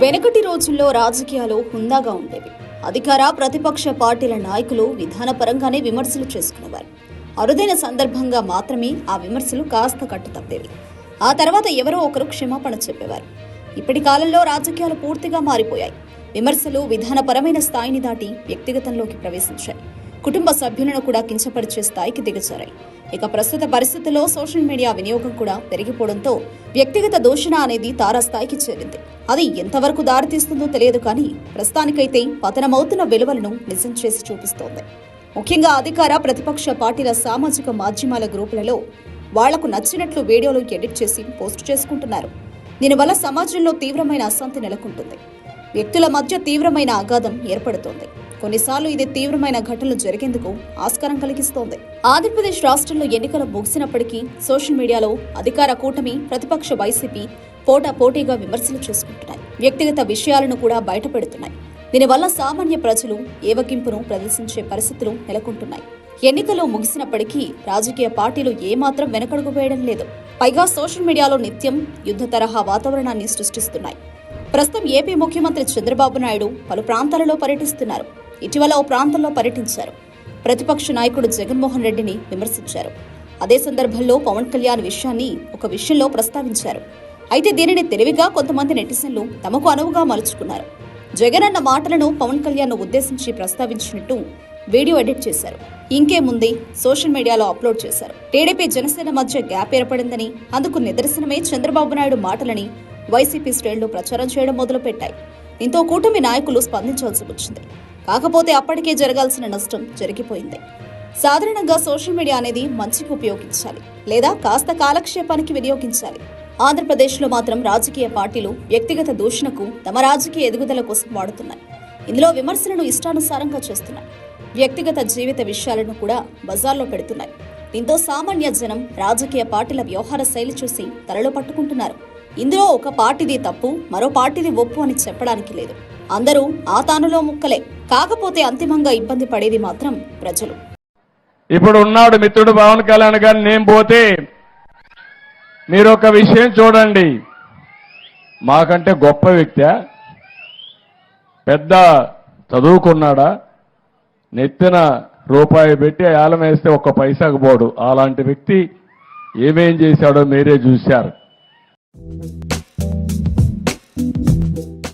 వెనకటి రోజుల్లో రాజకీయాలు హుందాగా ఉండేవి. అధికార ప్రతిపక్ష పార్టీల నాయకులు విధానపరంగానే విమర్శలు చేసుకునేవారు. అరుదైన సందర్భంగా మాత్రమే ఆ విమర్శలు కాస్త కట్టు తప్పేవి ఆ తర్వాత ఎవరో ఒకరు క్షమాపణ చెప్పేవారు. ఇప్పటి కాలంలో రాజకీయాలు పూర్తిగా మారిపోయాయి. విమర్శలు విధానపరమైన స్థాయిని దాటి వ్యక్తిగతంలోకి ప్రవేశించాయి. కుటుంబ సభ్యులను కూడా కించపరిచే స్థాయికి దిగజారాయి. ఇక ప్రస్తుత పరిస్థితుల్లో సోషల్ మీడియా వినియోగం కూడా పెరిగిపోవడంతో వ్యక్తిగత దూషణ అనేది తారాస్థాయికి చేరింది. అది ఎంతవరకు దారితీస్తుందో తెలియదు కానీ ప్రస్తుతానికైతే పతనమవుతున్న విలువలను నిజం చేసి చూపిస్తోంది. ముఖ్యంగా అధికార ప్రతిపక్ష పార్టీల సామాజిక మాధ్యమాల గ్రూపులలో వాళ్ళకు నచ్చినట్లు వీడియోలు ఎడిట్ చేసి పోస్ట్ చేసుకుంటున్నారు. దీనివల్ల సమాజంలో తీవ్రమైన అశాంతి నెలకొంటుంది. వ్యక్తుల మధ్య తీవ్రమైన అగాధం ఏర్పడుతోంది. కొన్నిసార్లు ఇది తీవ్రమైన ఘటనలు జరిగేందుకు ఆస్కారం కలిగిస్తోంది. ఆంధ్రప్రదేశ్ రాష్ట్రంలో ఎన్నికలు ముగిసినప్పటికీ సోషల్ మీడియాలో అధికార కూటమి ప్రతిపక్ష వైసీపీ పోటా పోటీగా విమర్శలు చేసుకుంటున్నాయి. వ్యక్తిగత విషయాలను కూడా బయటపెడుతున్నాయి. దీనివల్ల సామాన్య ప్రజలు ఏవగింపును ప్రదర్శించే పరిస్థితులు నెలకొంటున్నాయి. ఎన్నికలు ముగిసినప్పటికీ రాజకీయ పార్టీలు ఏమాత్రం వెనకడుగు వేయడం లేదు. పైగా సోషల్ మీడియాలో నిత్యం యుద్ధ తరహా వాతావరణాన్ని సృష్టిస్తున్నాయి. ప్రస్తుతం ఏపీ ముఖ్యమంత్రి చంద్రబాబు నాయుడు పలు ప్రాంతాలలో పర్యటిస్తున్నారు. ఇటీవల ఓ ప్రాంతంలో పర్యటించారు. ప్రతిపక్ష నాయకుడు జగన్మోహన్ రెడ్డిని విమర్శించారు. అదే సందర్భంలో పవన్ కళ్యాణ్ విషయాన్ని ఒక విషయంలో ప్రస్తావించారు. అయితే దీనిని తెలివిగా కొంతమంది నెటిజన్లు తమకు అనువుగా మలుచుకున్నారు. జగన్ అన్న మాటలను పవన్ కళ్యాణ్ ఉద్దేశించి ప్రస్తావించినట్టు వీడియో ఎడిట్ చేశారు. ఇంకేముంది సోషల్ మీడియాలో అప్లోడ్ చేశారు. టీడీపీ జనసేన మధ్య గ్యాప్ ఏర్పడిందని అందుకు నిదర్శనమే చంద్రబాబు నాయుడు మాటలని వైసీపీ శ్రేణులు ప్రచారం చేయడం మొదలుపెట్టాయి. దీంతో కూటమి నాయకులు స్పందించాల్సి వచ్చింది. కాకపోతే అప్పటికే జరగాల్సిన నష్టం జరిగిపోయింది. సాధారణంగా సోషల్ మీడియా అనేది మంచికి ఉపయోగించాలి. లేదా కాస్త కాలక్షేపానికి వినియోగించాలి. ఆంధ్రప్రదేశ్లో మాత్రం రాజకీయ పార్టీలు వ్యక్తిగత దూషణకు తమ రాజకీయ ఎదుగుదల కోసం వాడుతున్నాయి. ఇందులో విమర్శలను ఇష్టానుసారంగా చేస్తున్నాయి. వ్యక్తిగత జీవిత విషయాలను కూడా బజార్లో పెడుతున్నాయి. దీంతో సామాన్య జనం రాజకీయ పార్టీల వ్యవహార శైలి చూసి తలలో పట్టుకుంటున్నారు. ఇందులో ఒక పార్టీది తప్పు మరో పార్టీది ఒప్పు అని చెప్పడానికి లేదు. అందరూ ఆ తానులో ముక్కలే. కాకపోతే అంతిమంగా ఇబ్బంది పడేది మాత్రం ప్రజలు. ఇప్పుడు ఉన్నాడు మిత్రుడు పవన్ కళ్యాణ్ గారు నేను పోతే మీరు ఒక విషయం చూడండి. మాకంటే గొప్ప వ్యక్తి పెద్ద చదువుకున్నాడా నెత్తిన రూపాయి పెట్టి ఆలం వేస్తే ఒక్క పైసాకు పోడు. అలాంటి వ్యక్తి ఏమేం చేశాడో మీరే చూశారు.